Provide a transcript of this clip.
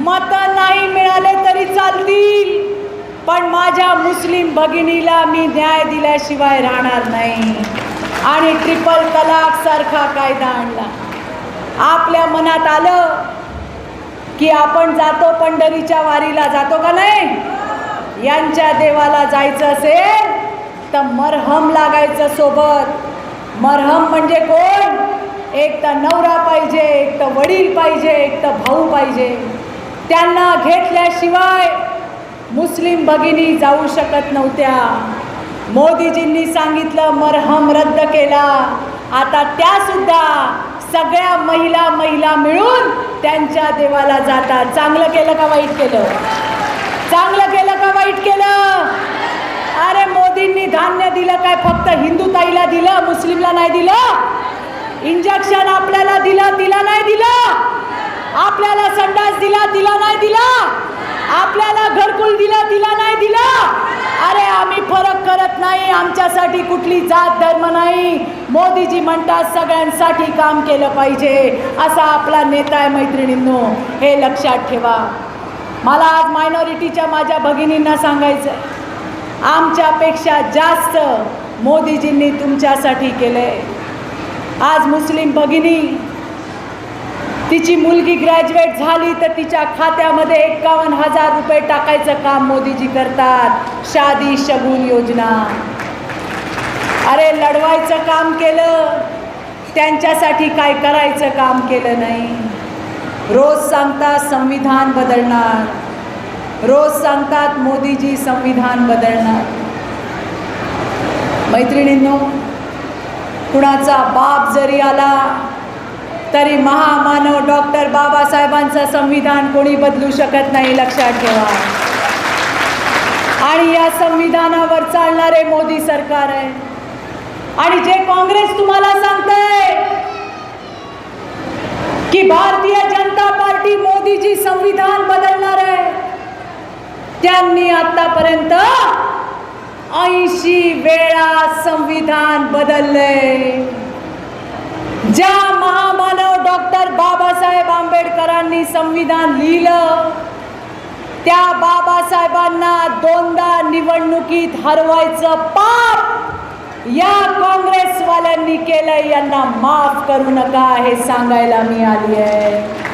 मतं नाही मिळाले तरी चालतील. पण माझ्या मुस्लिम भगिनीला मी न्याय दिल्याशिवाय राहणार नाही. आणि ट्रिपल तलाक सारखा कायदा आणला. आपल्या मनात आलं की आपण जातो पंढरीच्या वारीला जातो का नाही? यांच्या देवाला जायचं असेल तर मरहम लागायचं सोबत. मरहम म्हणजे कोण? एक तर नवरा पाहिजे एक तर वडील पाहिजे एक तर भाऊ पाहिजे. त्यांना घेतल्याशिवाय मुस्लिम भगिनी जाऊ शकत नव्हत्या. मोदीजींनी सांगितलं मरहम रद्द केला. आता त्यासुद्धा सगळ्या महिला महिला मिळून त्यांच्या देवाला जातात. चांगलं केलं का वाईट केलं? चांगलं केलं का वाईट केलं? अरे मोदींनी धान्य दिलं काय? फक्त हिंदू ताईला दिलं मुस्लिमला नाही दिलं? इंजेक्शन आपल्याला दिलं आपल्याला संडास दिला तिला नाही दिला आपल्याला घरकुल दिला तिला नाही दिला. अरे आम्ही फरक करत नाही आमच्यासाठी कुठली जात धर्म नाही. मोदीजी म्हणतात सगळ्यांसाठी काम केलं पाहिजे. असा आपला नेता आहे मैत्रिणींनो. हे लक्षात ठेवा. मला आज मायनॉरिटीच्या माझ्या भगिनींना सांगायचं आमच्यापेक्षा जास्त मोदीजींनी तुमच्यासाठी केलंय. आज मुस्लिम भगिनी तिची मुलगी ग्रॅज्युएट झाली तर तिच्या खात्यामध्ये एक्कावन्न हजार रुपये टाकायचं काम मोदीजी करतात. शादी शगून योजना. अरे लढवायचं काम केलं. त्यांच्यासाठी काय करायचं काम केलं नाही. रोज सांगतात संविधान बदलणार. रोज सांगतात मोदीजी संविधान बदलणार. मैत्रिणींनो कुणाचा बाप जरी आला तरी महामानव डॉक्टर बाबासाहेबांचं संविधान कोणी बदलू शकत नाही लक्षात ठेवा. आणि या संविधानावर चालणारे मोदी सरकार आहे. आणि जे काँग्रेस तुम्हाला सांगते की भारतीय जनता पार्टी मोदीजी संविधान बदलणार आहे त्यांनी आतापर्यंत ऐंशी वेळा संविधान बदललंय. ज्या आंबेडकरांनी संविधान लिहिलं. त्या बाबासाहेबांना दोनदा निवडणुकीत हरवायचं पाप या काँग्रेसवाल्यांनी केलंय. यांना माफ करू नका हे सांगायला मी आली आहे